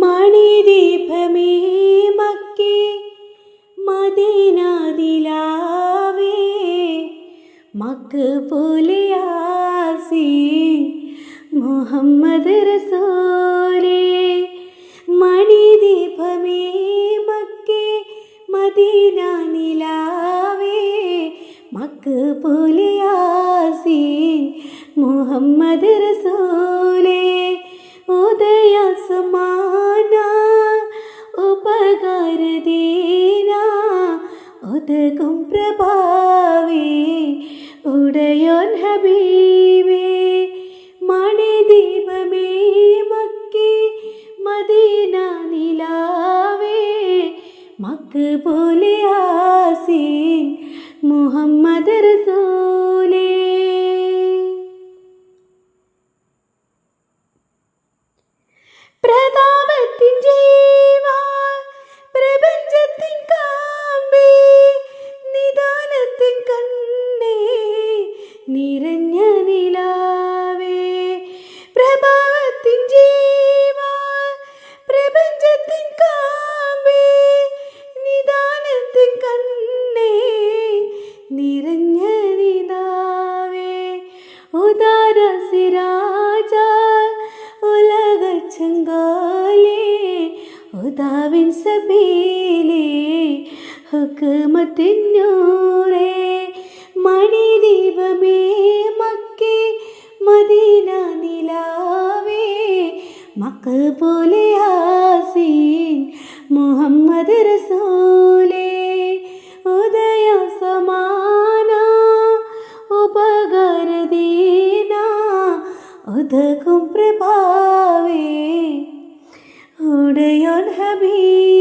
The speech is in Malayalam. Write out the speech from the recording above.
മണിദീപമേ മക്കേ മദീനാദിലാവേ മക്ക് പോലെയാസീൻ മുഹമ്മദ് റസൂലേ. മണിദീപമേ മക്കേ മദീന നിലാവേ മക്ക് പോലെയാസീൻ മുഹമ്മദ് റസൂലേ. ഉദയ സമാന ഉപകാരദീന ഉദകും പ്രഭാവേ ഉടയോൻ ഹബീബേ മണിദീപമേ മക്കേ മദീന നിലാവേ മക്ക് പോലെ ആസീൻ മുഹമ്മദ് റസൂലേ ഉദാവിൻ സബീലേ ഹുക്കുമത്തിന്നൂറേ മണിദീപമേ മക്കേ മദീന നിലാവേ മക്ക പോലെ ആസീൻ മുഹമ്മദ് റസൂലേ ഉദയ സമാന ഉപകാരദീന ഉദകും പ്രഭാവേ. ഉടയോൻ ഹബീ